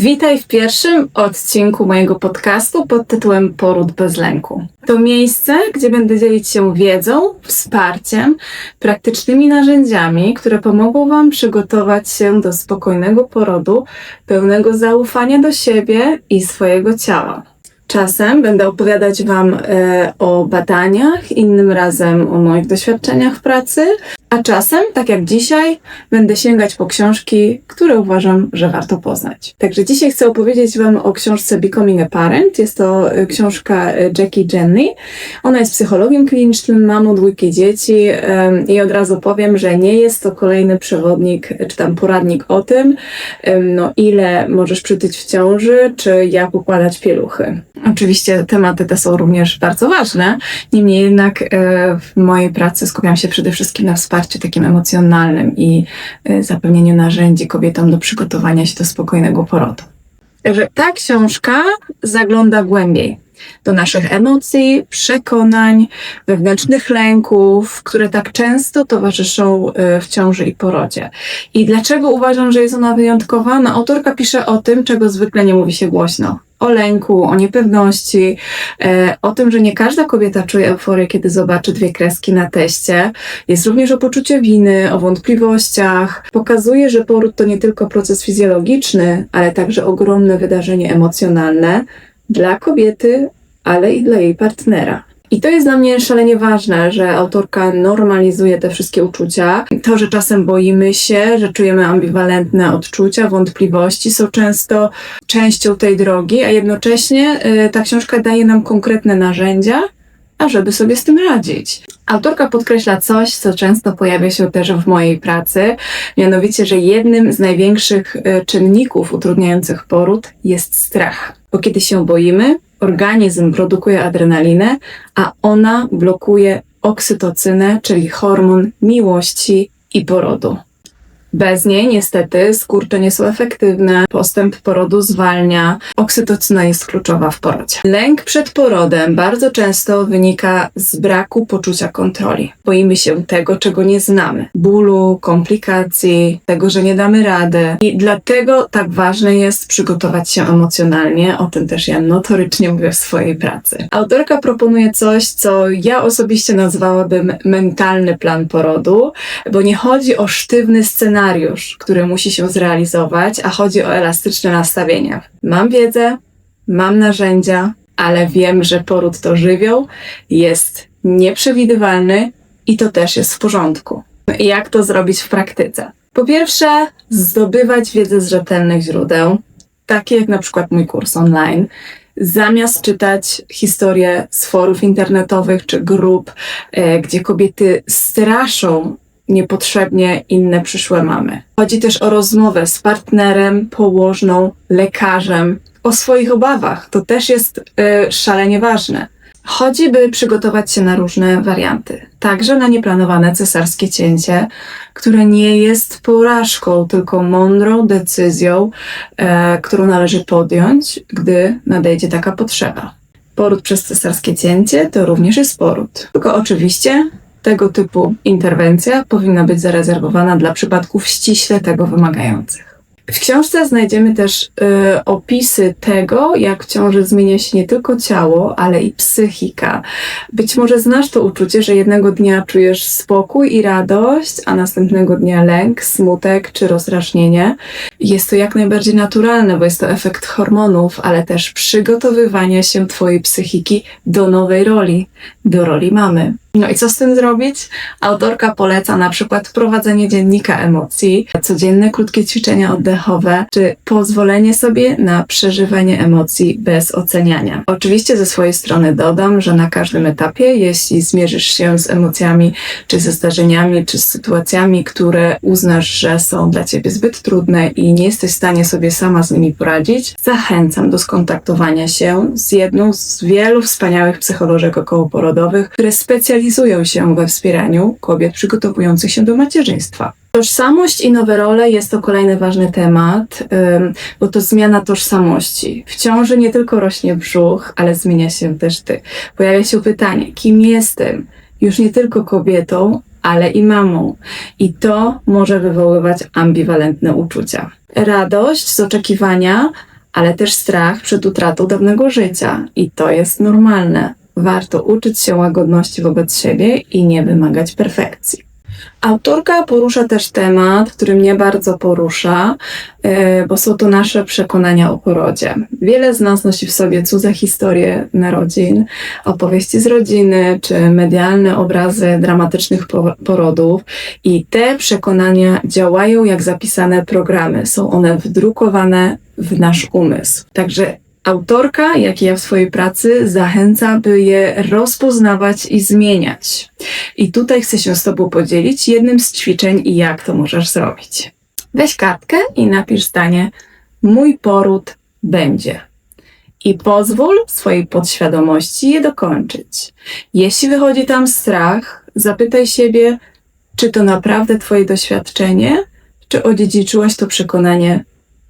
Witaj w pierwszym odcinku mojego podcastu pod tytułem Poród bez lęku. To miejsce, gdzie będę dzielić się wiedzą, wsparciem, praktycznymi narzędziami, które pomogą Wam przygotować się do spokojnego porodu, pełnego zaufania do siebie i swojego ciała. Czasem będę opowiadać Wam e, o badaniach, innym razem o moich doświadczeniach w pracy, a czasem, tak jak dzisiaj, będę sięgać po książki, które uważam, że warto poznać. Także dzisiaj chcę opowiedzieć Wam o książce Becoming a Parent. Jest to e, książka e, Jackie Jenny. Ona jest psychologiem klinicznym, mamą dwójki dzieci i od razu powiem, że nie jest to kolejny przewodnik, czy tam poradnik o tym, no ile możesz przytyć w ciąży, czy jak układać pieluchy. Oczywiście tematy te są również bardzo ważne, niemniej jednak e, w mojej pracy skupiam się przede wszystkim na wsparciu takim emocjonalnym i e, zapewnieniu narzędzi kobietom do przygotowania się do spokojnego porodu. Także ta książka zagląda głębiej do naszych emocji, przekonań, wewnętrznych lęków, które tak często towarzyszą e, w ciąży i porodzie. I dlaczego uważam, że jest ona wyjątkowa? No, autorka pisze o tym, czego zwykle nie mówi się głośno. O lęku, o niepewności, e, o tym, że nie każda kobieta czuje euforię, kiedy zobaczy dwie kreski na teście. Jest również o poczuciu winy, o wątpliwościach. Pokazuje, że poród to nie tylko proces fizjologiczny, ale także ogromne wydarzenie emocjonalne dla kobiety, ale i dla jej partnera. I to jest dla mnie szalenie ważne, że autorka normalizuje te wszystkie uczucia. To, że czasem boimy się, że czujemy ambiwalentne odczucia, wątpliwości są często częścią tej drogi, a jednocześnie y, ta książka daje nam konkretne narzędzia, ażeby sobie z tym radzić. Autorka podkreśla coś, co często pojawia się też w mojej pracy, mianowicie, że jednym z największych y, czynników utrudniających poród jest strach. Bo kiedy się boimy, organizm produkuje adrenalinę, a ona blokuje oksytocynę, czyli hormon miłości i porodu. Bez niej niestety skurcze nie są efektywne, postęp porodu zwalnia, oksytocyna jest kluczowa w porodzie. Lęk przed porodem bardzo często wynika z braku poczucia kontroli. Boimy się tego, czego nie znamy. Bólu, komplikacji, tego, że nie damy rady. I dlatego tak ważne jest przygotować się emocjonalnie. O tym też ja notorycznie mówię w swojej pracy. Autorka proponuje coś, co ja osobiście nazwałabym mentalny plan porodu, bo nie chodzi o sztywny scenariusz, scenariusz, który musi się zrealizować, a chodzi o elastyczne nastawienia. Mam wiedzę, mam narzędzia, ale wiem, że poród to żywioł, jest nieprzewidywalny i to też jest w porządku. Jak to zrobić w praktyce? Po pierwsze, zdobywać wiedzę z rzetelnych źródeł, takie jak na przykład mój kurs online, zamiast czytać historie z forów internetowych czy grup, e, gdzie kobiety straszą niepotrzebnie inne przyszłe mamy. Chodzi też o rozmowę z partnerem, położną, lekarzem, o swoich obawach. To też jest y, szalenie ważne. Chodzi, by przygotować się na różne warianty. Także na nieplanowane cesarskie cięcie, które nie jest porażką, tylko mądrą decyzją, e, którą należy podjąć, gdy nadejdzie taka potrzeba. Poród przez cesarskie cięcie to również jest poród. Tylko oczywiście tego typu interwencja powinna być zarezerwowana dla przypadków ściśle tego wymagających. W książce znajdziemy też y, opisy tego, jak w ciąży zmienia się nie tylko ciało, ale i psychika. Być może znasz to uczucie, że jednego dnia czujesz spokój i radość, a następnego dnia lęk, smutek czy rozrażnienie. Jest to jak najbardziej naturalne, bo jest to efekt hormonów, ale też przygotowywania się Twojej psychiki do nowej roli, do roli mamy. No i co z tym zrobić? Autorka poleca na przykład prowadzenie dziennika emocji, codzienne krótkie ćwiczenia oddechowe, czy pozwolenie sobie na przeżywanie emocji bez oceniania. Oczywiście ze swojej strony dodam, że na każdym etapie, jeśli zmierzysz się z emocjami, czy ze zdarzeniami, czy z sytuacjami, które uznasz, że są dla ciebie zbyt trudne i nie jesteś w stanie sobie sama z nimi poradzić, zachęcam do skontaktowania się z jedną z wielu wspaniałych psycholożek okołoporodowych, które specjalizują specjalizują się we wspieraniu kobiet przygotowujących się do macierzyństwa. Tożsamość i nowe role jest to kolejny ważny temat, bo to zmiana tożsamości. W ciąży nie tylko rośnie brzuch, ale zmienia się też ty. Pojawia się pytanie, kim jestem? Już nie tylko kobietą, ale i mamą. I to może wywoływać ambiwalentne uczucia. Radość z oczekiwania ale też strach przed utratą dawnego życia i to jest normalne. Warto uczyć się łagodności wobec siebie i nie wymagać perfekcji. Autorka porusza też temat, który mnie bardzo porusza, e, bo są to nasze przekonania o porodzie. Wiele z nas nosi w sobie cudze historie narodzin, opowieści z rodziny, czy medialne obrazy dramatycznych porodów i te przekonania działają jak zapisane programy. Są one wdrukowane w nasz umysł. Także Autorka, jak i ja w swojej pracy, zachęca, by je rozpoznawać i zmieniać. I tutaj chcę się z Tobą podzielić jednym z ćwiczeń i jak to możesz zrobić. Weź kartkę i napisz zdanie: Mój poród będzie. I pozwól swojej podświadomości je dokończyć. Jeśli wychodzi tam strach, zapytaj siebie, czy to naprawdę Twoje doświadczenie, czy odziedziczyłaś to przekonanie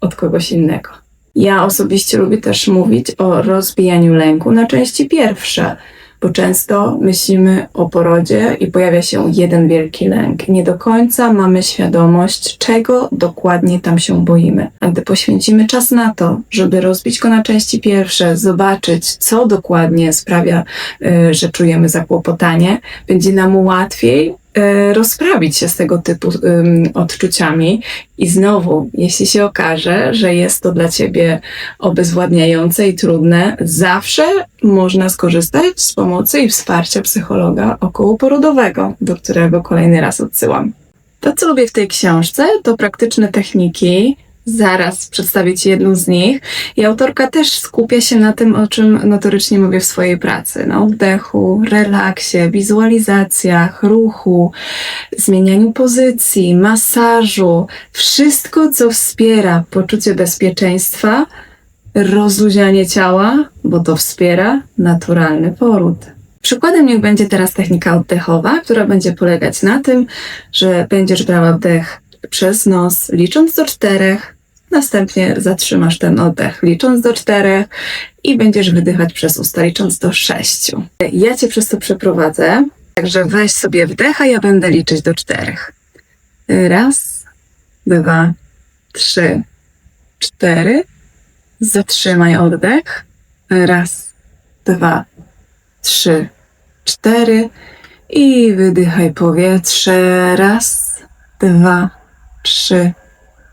od kogoś innego. Ja osobiście lubię też mówić o rozbijaniu lęku na części pierwsze, bo często myślimy o porodzie i pojawia się jeden wielki lęk. Nie do końca mamy świadomość, czego dokładnie tam się boimy. A gdy poświęcimy czas na to, żeby rozbić go na części pierwsze, zobaczyć, co dokładnie sprawia, y, że czujemy zakłopotanie, będzie nam łatwiej rozprawić się z tego typu odczuciami. I znowu, jeśli się okaże, że jest to dla ciebie obezwładniające i trudne, zawsze można skorzystać z pomocy i wsparcia psychologa okołoporodowego, do którego kolejny raz odsyłam. To, co lubię w tej książce, to praktyczne techniki, zaraz przedstawić jedną z nich. I autorka też skupia się na tym, o czym notorycznie mówię w swojej pracy. Na oddechu, relaksie, wizualizacjach, ruchu, zmienianiu pozycji, masażu. Wszystko, co wspiera poczucie bezpieczeństwa, rozluźnianie ciała, bo to wspiera naturalny poród. Przykładem niech będzie teraz technika oddechowa, która będzie polegać na tym, że będziesz brała wdech przez nos, licząc do czterech, Następnie zatrzymasz ten oddech licząc do czterech i będziesz wydychać przez usta licząc do sześciu. Ja cię przez to przeprowadzę, także weź sobie wdech, a ja będę liczyć do czterech. Raz, dwa, trzy, cztery. Zatrzymaj oddech. Raz, dwa, trzy, cztery. I wydychaj powietrze. Raz, dwa, trzy,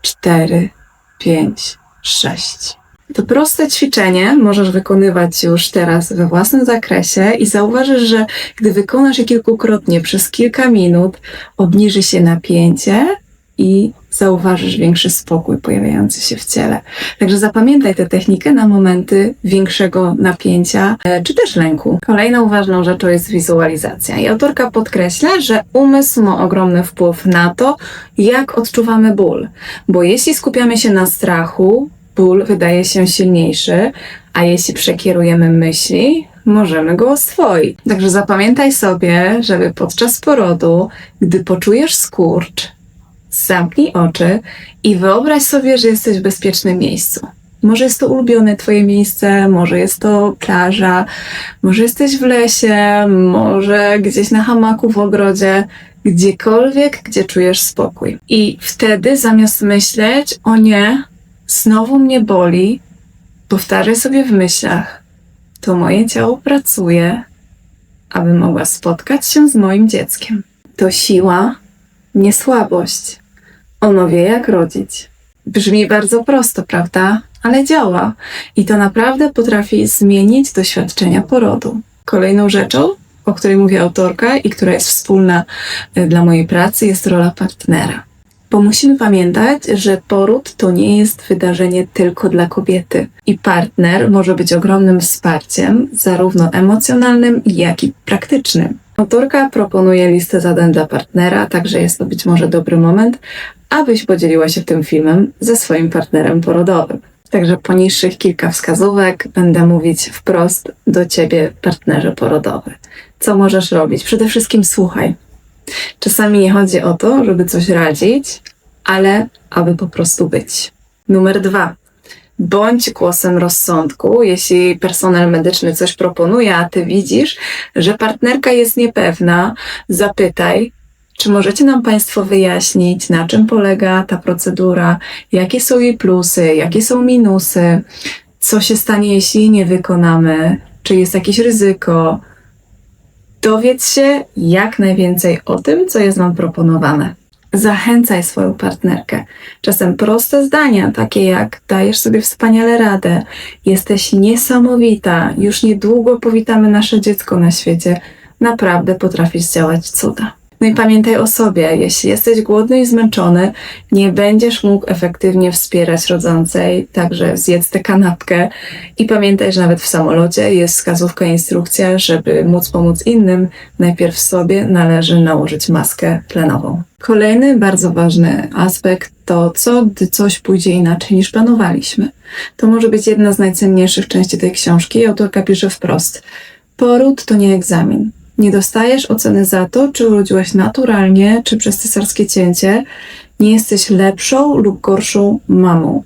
cztery, 5, 6. To proste ćwiczenie możesz wykonywać już teraz we własnym zakresie i zauważysz, że gdy wykonasz je kilkukrotnie przez kilka minut, obniży się napięcie i zauważysz większy spokój pojawiający się w ciele. Także zapamiętaj tę technikę na momenty większego napięcia e, czy też lęku. Kolejną ważną rzeczą jest wizualizacja. I autorka podkreśla, że umysł ma ogromny wpływ na to, jak odczuwamy ból. Bo jeśli skupiamy się na strachu, ból wydaje się silniejszy, a jeśli przekierujemy myśli, możemy go oswoić. Także zapamiętaj sobie, żeby podczas porodu, gdy poczujesz skurcz, zamknij oczy i wyobraź sobie, że jesteś w bezpiecznym miejscu. Może jest to ulubione Twoje miejsce, może jest to plaża, może jesteś w lesie, może gdzieś na hamaku w ogrodzie, gdziekolwiek, gdzie czujesz spokój. I wtedy zamiast myśleć, o nie, znowu mnie boli, powtarzaj sobie w myślach, to moje ciało pracuje, aby mogła spotkać się z moim dzieckiem. To siła, nie słabość. Ono wie, jak rodzić. Brzmi bardzo prosto, prawda? Ale działa. I to naprawdę potrafi zmienić doświadczenia porodu. Kolejną rzeczą, o której mówi autorka i która jest wspólna e, dla mojej pracy, jest rola partnera. Bo musimy pamiętać, że poród to nie jest wydarzenie tylko dla kobiety. I partner może być ogromnym wsparciem, zarówno emocjonalnym, jak i praktycznym. Autorka proponuje listę zadań dla partnera, także jest to być może dobry moment, abyś podzieliła się tym filmem ze swoim partnerem porodowym. Także poniższych kilka wskazówek będę mówić wprost do ciebie, partnerze porodowy. Co możesz robić? Przede wszystkim słuchaj. Czasami nie chodzi o to, żeby coś radzić, ale aby po prostu być. Numer dwa. Bądź głosem rozsądku, jeśli personel medyczny coś proponuje, a ty widzisz, że partnerka jest niepewna, zapytaj, Czy możecie nam Państwo wyjaśnić, na czym polega ta procedura, jakie są jej plusy, jakie są minusy, co się stanie, jeśli jej nie wykonamy, czy jest jakieś ryzyko? Dowiedz się jak najwięcej o tym, co jest Wam proponowane. Zachęcaj swoją partnerkę. Czasem proste zdania, takie jak dajesz sobie wspaniale radę, jesteś niesamowita, już niedługo powitamy nasze dziecko na świecie, naprawdę potrafisz zdziałać cuda. No i pamiętaj o sobie, jeśli jesteś głodny i zmęczony, nie będziesz mógł efektywnie wspierać rodzącej, także zjedz tę kanapkę i pamiętaj, że nawet w samolocie jest wskazówka, instrukcja, żeby móc pomóc innym, najpierw sobie należy nałożyć maskę tlenową. Kolejny bardzo ważny aspekt to co, gdy coś pójdzie inaczej niż planowaliśmy. To może być jedna z najcenniejszych części tej książki. Autorka pisze wprost. Poród to nie egzamin. Nie dostajesz oceny za to, czy urodziłaś naturalnie, czy przez cesarskie cięcie. Nie jesteś lepszą lub gorszą mamą.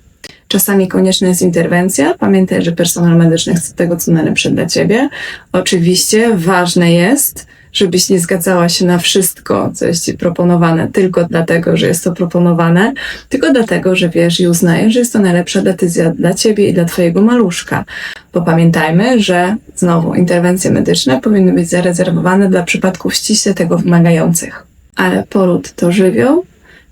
Czasami konieczna jest interwencja. Pamiętaj, że personel medyczny chce tego, co najlepsze dla ciebie. Oczywiście ważne jest, żebyś nie zgadzała się na wszystko, co jest ci proponowane, tylko dlatego, że jest to proponowane, tylko dlatego, że wiesz i uznajesz, że jest to najlepsza decyzja dla ciebie i dla twojego maluszka. Bo pamiętajmy, że znowu interwencje medyczne powinny być zarezerwowane dla przypadków ściśle tego wymagających. Ale poród to żywioł,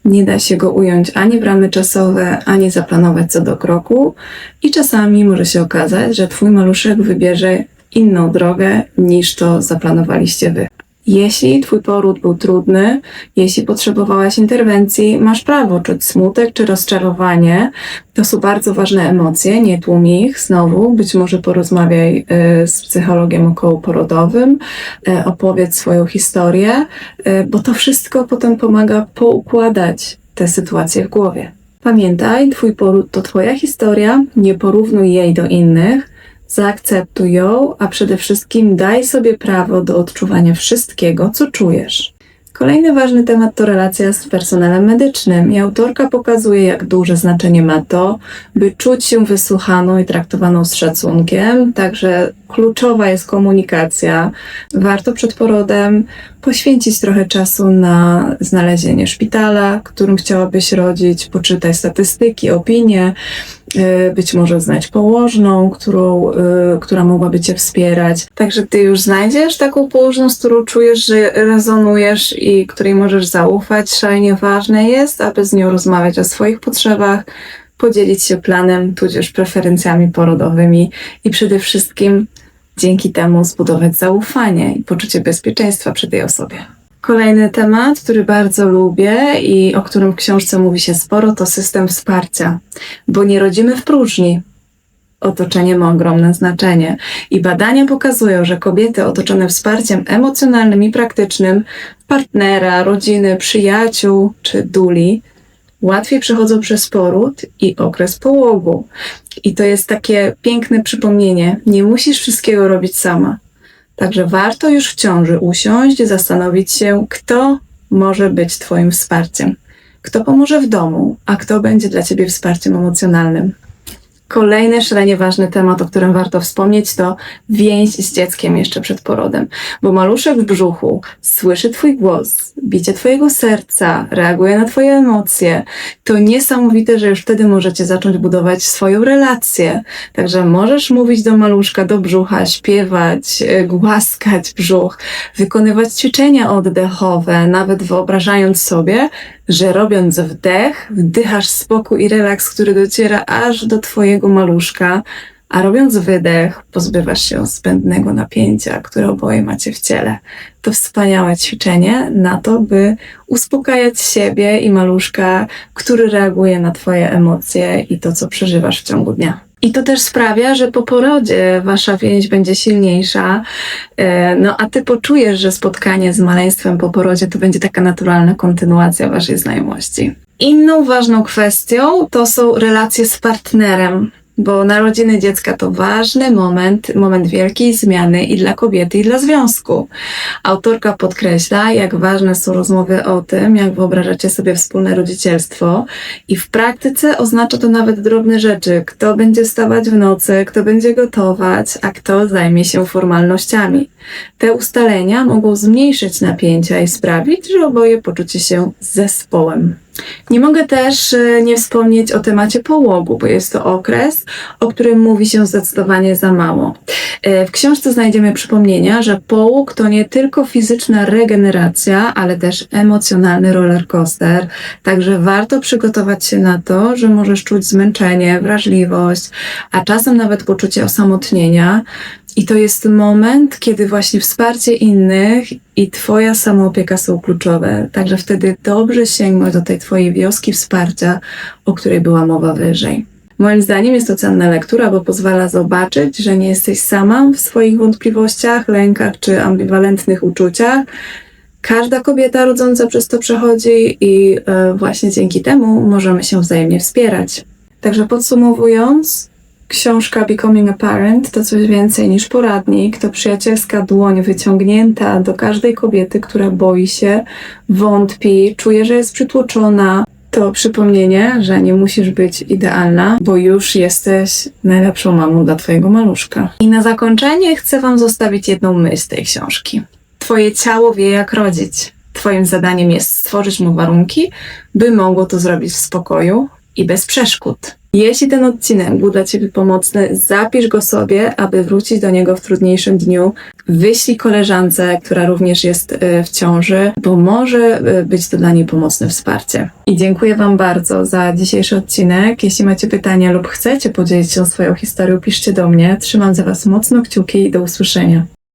nie da się go ująć ani w ramy czasowe, ani zaplanować co do kroku, i czasami może się okazać, że Twój maluszek wybierze inną drogę niż to zaplanowaliście Wy. Jeśli Twój poród był trudny, jeśli potrzebowałaś interwencji, masz prawo czuć smutek czy rozczarowanie. To są bardzo ważne emocje, nie tłum ich. Znowu, być może porozmawiaj y, z psychologiem okołoporodowym, y, opowiedz swoją historię, y, bo to wszystko potem pomaga poukładać te sytuacje w głowie. Pamiętaj, Twój poród to Twoja historia, nie porównuj jej do innych Zaakceptuj ją, a przede wszystkim daj sobie prawo do odczuwania wszystkiego, co czujesz. Kolejny ważny temat to relacja z personelem medycznym i autorka pokazuje, jak duże znaczenie ma to, by czuć się wysłuchaną i traktowaną z szacunkiem. Także kluczowa jest komunikacja. Warto przed porodem poświęcić trochę czasu na znalezienie szpitala, którym chciałabyś rodzić, poczytać statystyki, opinie, być może znać położną, którą, y, która mogłaby Cię wspierać. Także Ty już znajdziesz taką położną, z którą czujesz, że rezonujesz i której możesz zaufać. Szalenie ważne jest, aby z nią rozmawiać o swoich potrzebach, podzielić się planem, tudzież preferencjami porodowymi i przede wszystkim dzięki temu zbudować zaufanie i poczucie bezpieczeństwa przy tej osobie. Kolejny temat, który bardzo lubię i o którym w książce mówi się sporo, to system wsparcia, bo nie rodzimy w próżni. Otoczenie ma ogromne znaczenie i badania pokazują, że kobiety otoczone wsparciem emocjonalnym i praktycznym partnera, rodziny, przyjaciół czy duli łatwiej przechodzą przez poród i okres połogu. I to jest takie piękne przypomnienie. Nie musisz wszystkiego robić sama. Także warto już w ciąży usiąść, zastanowić się, kto może być Twoim wsparciem. Kto pomoże w domu, a kto będzie dla Ciebie wsparciem emocjonalnym. Kolejny szalenie ważny temat, o którym warto wspomnieć, to więź z dzieckiem jeszcze przed porodem, bo maluszek w brzuchu słyszy Twój głos, bicie Twojego serca, reaguje na Twoje emocje. To niesamowite, że już wtedy możecie zacząć budować swoją relację. Także możesz mówić do maluszka, do brzucha, śpiewać, e, głaskać brzuch, wykonywać ćwiczenia oddechowe, nawet wyobrażając sobie, że robiąc wdech, wdychasz spokój i relaks, który dociera aż do Twojego maluszka, a robiąc wydech, pozbywasz się zbędnego napięcia, które oboje macie w ciele. To wspaniałe ćwiczenie na to, by uspokajać siebie i maluszka, który reaguje na Twoje emocje i to, co przeżywasz w ciągu dnia. I to też sprawia, że po porodzie wasza więź będzie silniejsza, e, no a ty poczujesz, że spotkanie z maleństwem po porodzie to będzie taka naturalna kontynuacja waszej znajomości. Inną ważną kwestią to są relacje z partnerem bo narodziny dziecka to ważny moment, moment wielkiej zmiany i dla kobiety, i dla związku. Autorka podkreśla, jak ważne są rozmowy o tym, jak wyobrażacie sobie wspólne rodzicielstwo, i w praktyce oznacza to nawet drobne rzeczy: kto będzie wstawać w nocy, kto będzie gotować, a kto zajmie się formalnościami. Te ustalenia mogą zmniejszyć napięcia i sprawić, że oboje poczucie się zespołem. Nie mogę też e, nie wspomnieć o temacie połogu, bo jest to okres, o którym mówi się zdecydowanie za mało. E, W książce znajdziemy przypomnienia, że połóg to nie tylko fizyczna regeneracja, ale też emocjonalny rollercoaster. Także warto przygotować się na to, że możesz czuć zmęczenie, wrażliwość, a czasem nawet poczucie osamotnienia. I to jest moment, kiedy właśnie wsparcie innych i Twoja samoopieka są kluczowe. Także wtedy dobrze sięgnąć do tej Twojej wioski wsparcia, o której była mowa wyżej. Moim zdaniem jest to cenna lektura, bo pozwala zobaczyć, że nie jesteś sama w swoich wątpliwościach, lękach czy ambiwalentnych uczuciach. Każda kobieta rodząca przez to przechodzi i e, właśnie dzięki temu możemy się wzajemnie wspierać. Także podsumowując, książka Becoming a Parent to coś więcej niż poradnik, to przyjacielska dłoń wyciągnięta do każdej kobiety, która boi się, wątpi, czuje, że jest przytłoczona. To przypomnienie, że nie musisz być idealna, bo już jesteś najlepszą mamą dla Twojego maluszka. I na zakończenie chcę Wam zostawić jedną myśl z tej książki. Twoje ciało wie, jak rodzić. Twoim zadaniem jest stworzyć mu warunki, by mogło to zrobić w spokoju i bez przeszkód. Jeśli ten odcinek był dla Ciebie pomocny, zapisz go sobie, aby wrócić do niego w trudniejszym dniu. Wyślij koleżance, która również jest e, w ciąży, bo może e, być to dla niej pomocne wsparcie. I dziękuję Wam bardzo za dzisiejszy odcinek. Jeśli macie pytania lub chcecie podzielić się swoją historią, piszcie do mnie. Trzymam za Was mocno kciuki i do usłyszenia.